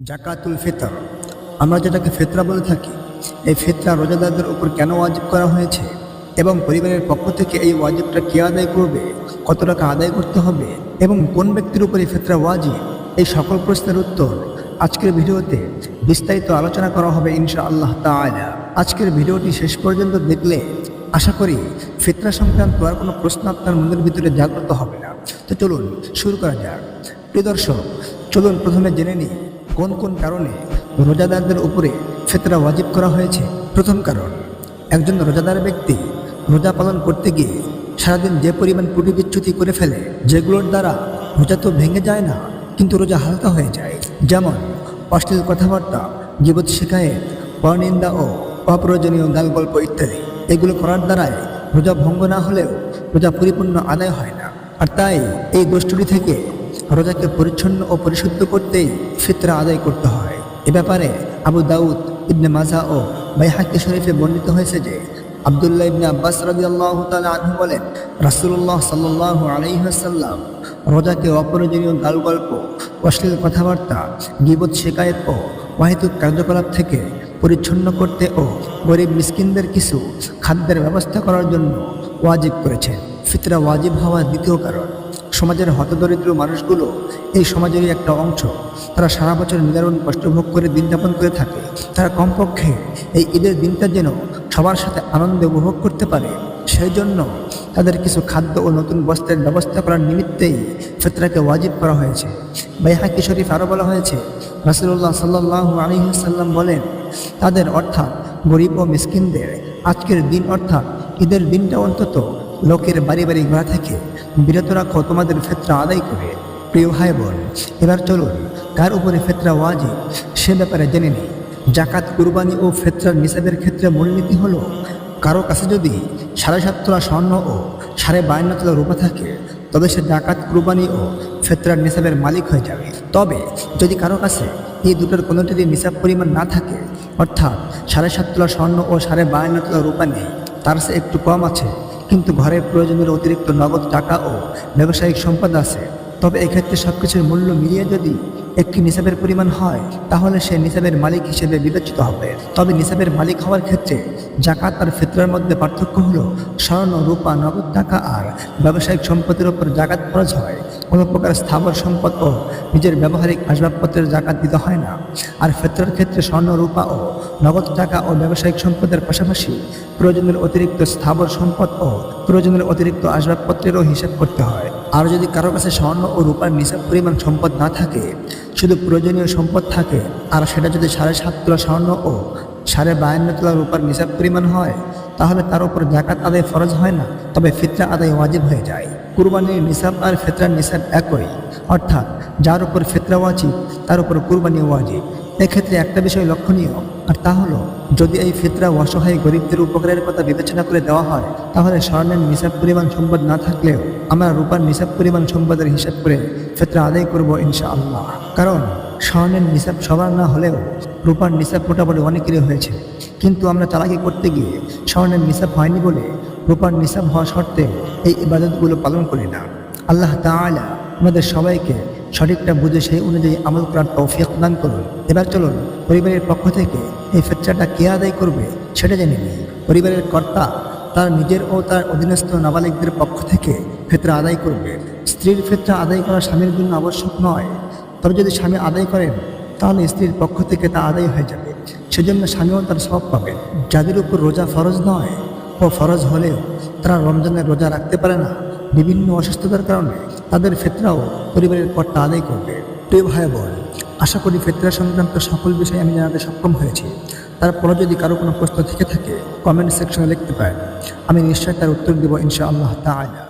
জাকাতুল ফিতর। আমরা যেটাকে ফেতরা বলে থাকি, এই ফেতরা রোজাদারদের উপর কেন ওয়াজিব করা হয়েছে? এবং পরিবারের পক্ষ থেকে এই ওয়াজিবটা কে আদায় করবে? কত টাকা আদায় করতে হবে? এবং কোন ব্যক্তির উপর এই ফিতরা ওয়াজিব? এই সকল প্রশ্নের উত্তর আজকের ভিডিওতে বিস্তারিত আলোচনা করা হবে ইনশা আল্লাহ তাআলা। আজকের ভিডিওটি শেষ পর্যন্ত দেখলে আশা করি ফিতরা সংক্রান্ত আর কোনো প্রশ্ন আপনার মনের ভিতরে জাগ্রত হবে না। তো চলুন শুরু করা যাক। প্রিয় দর্শক, চলুন প্রথমে জেনে নিই কোন কোন কারণে রোজাদারদের উপরে ফেতরা ওয়াজিব করা হয়েছে? প্রথম কারণ, একজন রোজাদার ব্যক্তি রোজা পালন করতে গিয়ে সারাদিন যে পরিমাণ ত্রুটি বিচ্যুতি করে ফেলে, যেগুলোর দ্বারা রোজা তো ভেঙে যায় না, কিন্তু রোজা হালকা হয়ে যায়। যেমন, অশ্লীল কথাবার্তা জীবত শিকায়ত পরনিন্দা ও অপ্রয়োজনীয় গাল গল্প ইত্যাদি। এগুলো করার দ্বারাই রোজা ভঙ্গ না হলেও রোজা পরিপূর্ণ আদায় হয় না। আর তাই এই দোষটুটি থেকে রোজাকে পরিচ্ছন্ন ও পরিশুদ্ধ করতেই ফিতরা আদায় করতে হয়। এ ব্যাপারে আবু দাউদ ইবনে মাজা ও বাইহাকি শরীফে বর্ণিত হয়েছে যে, আবদুল্লাহ ইবনে আব্বাস রাদিয়াল্লাহু তাআলা আনহু বলেন, রাসূলুল্লাহ সাল্লাল্লাহু আলাইহি ওয়াসাল্লাম রোজাকে অপ্রয়োজনীয় গালগল্প, অশ্লীল কথাবার্তা, গীবত শিকায়ত ও ওয়াহিতুক কার্যকলাপ থেকে পরিচ্ছন্ন করতে ও গরিব মিসকিনদের কিছু খাদ্যের ব্যবস্থা করার জন্য ওয়াজিব করেছেন। ফিতরা ওয়াজিব হওয়ার দ্বিতীয় কারণ, সমাজের হতদরিদ্র মানুষগুলো এই সমাজেরই একটা অংশ। তারা সারা বছর নিদারুণ কষ্ট ভোগ করে দিন যাপন করে থাকে। তারা কমপক্ষে এই ঈদের দিনটা যেন সবার সাথে আনন্দ উপভোগ করতে পারে। সেই জন্য তাদের কিছু খাদ্য ও নতুন বস্ত্রের ব্যবস্থা করার নিমিত্তেই ফিতরাকে ওয়াজিব করা হয়েছে। বাইহাকি শরীফ আরও বলা হয়েছে রাসুল্লাহ সাল্লাহ আলহিহাল্লাম বলেন, তাদের অর্থাৎ গরিব ও মিসকিনদের আজকের দিন অর্থাৎ ঈদের দিনটা অন্তত লোকের বাড়ি বাড়ি ঘোরা থেকে বিরত রাখো, তোমাদের ফেতরা আদায় করে। প্রিয় ভাই বোন এবার চলুন, কার উপরে ফেতরা ওয়াজিব সে ব্যাপারে জেনে নিই। জাকাত, কুরবানি ও ফেতরার নিষেধের ক্ষেত্রে মূলনীতি হলো, কারও কাছে যদি সাড়ে সাত তোলা স্বর্ণ ও সাড়ে বায়ান্ন তোলা রূপা থাকে, তবে সে জাকাত, কুরবানি ও ফেতরার নিসাবের মালিক হয়ে যাবে। তবে যদি কারও কাছে এই দুটোর কোনোটিরই নিসাব পরিমাণ না থাকে, অর্থাৎ সাড়ে সাত তোলা স্বর্ণ ও সাড়ে বায়ান্ন তোলা রূপা নেই, তার সে একটু কম আছে কিন্তু ঘরের প্রয়োজনের অতিরিক্ত নগদ টাকা ও ব্যবসায়িক সম্পদ আছে। তবে এক্ষেত্রে সব কিছুর মূল্য মিলিয়ে যদি একটি নিসাবের পরিমাণ হয়, তাহলে সে নিসাবের মালিক হিসেবে বিবেচিত হবে। তবে নিসাবের মালিক হওয়ার ক্ষেত্রে জাকাত আর ফিতরার মধ্যে পার্থক্য হল স্বর্ণ, রূপা, নগদ টাকা আর ব্যবসায়িক সম্পত্তির ওপর জাকাত খরচ হয়। কোনো প্রকার স্থাবর সম্পদ ও নিজের ব্যবহারিক আসবাবপত্রের জাকাত দিতে হয় না। আর ফেতরার ক্ষেত্রে স্বর্ণ, রূপা ও নগদ টাকা ও ব্যবসায়িক সম্পদের পাশাপাশি প্রয়োজনের অতিরিক্ত স্থাবর সম্পদ ও প্রয়োজনের অতিরিক্ত আসবাবপত্রেরও হিসাব করতে হয়। আর যদি কারও কাছে স্বর্ণ ও রূপার নিসাব পরিমাণ সম্পদ না থাকে, শুধু প্রয়োজনীয় সম্পদ থাকে, আর সেটা যদি সাড়ে সাত তোলা স্বর্ণ ও সাড়ে বায়ান্ন তোলা রূপার নিসাব পরিমাণ হয়, তাহলে তার উপর জাকাত আদায় ফরজ হয় না, তবে ফিতরা আদায় ওয়াজিব হয়ে যায়। কুরবানির নিসাব আর ফিতরার নিসাব একই। অর্থাৎ, যার উপর ফিতরা ওয়াজিব, তার উপর কুরবানি ওয়াজিব। এক্ষেত্রে একটা বিষয় লক্ষণীয়, আর তা হলো, যদি এই ফিতরা অসহায় গরিবদের উপকারের কথা বিবেচনা করে দেওয়া হয়, তাহলে স্বর্ণের নিসাব পরিমাণ সম্পদ না থাকলেও আমরা রূপার নিসাব পরিমাণ সম্পদের হিসাব করে ফিতরা আদায় করব ইনশা আল্লাহ কারণ, স্বর্ণের নিসাব সবার না হলেও রূপার নিসাব মোটামুটি অনেকেরই হয়েছে। কিন্তু আমরা চালাকি করতে গিয়ে স্বর্ণের নিসাব হয়নি বলে রূপার নিসাব হওয়া সত্ত্বে এই ইবাদতগুলো পালন করি না। আল্লাহ তাআলা আমাদের সবাইকে সঠিকটা বুঝে সেই অনুযায়ী আমল করার তৌফিক দান করুন। এবার চলুন, পরিবারের পক্ষ থেকে এই ফেতরাটা কে আদায় করবে সেটা জেনে নিই। পরিবারের কর্তা তার নিজের ও তার অধীনস্থ নাবালিকদের পক্ষ থেকে ফেতরা আদায় করবে। স্ত্রীর ফেতরা আদায় করা স্বামীর জন্য আবশ্যক নয়। তবে যদি স্বামী আদায় করেন, তাহলে স্ত্রীর পক্ষ থেকে তা আদায় হয়ে যাবে। সেজন্য স্বামীও তার সব পাবে। যাদের উপর রোজা ফরজ নয় ফরজ হলেও তারা রমজানের রোজা রাখতে পারে না। বিভিন্ন অসুস্থতার কারণে তাদের ফেতরাও পরিবারের কর্তা আদায় করবে। প্রিয় ভাই বোন আশা করি ফেতরা সংক্রান্ত সকল বিষয়ে আমি জানাতে সক্ষম হয়েছি। তারপরে যদি কারও কোনো প্রশ্ন থেকে থাকে কমেন্ট সেকশনে লিখতে পারেন। আমি নিশ্চয়ই তার উত্তর দেবো ইনশাআল্লাহ তাআলা।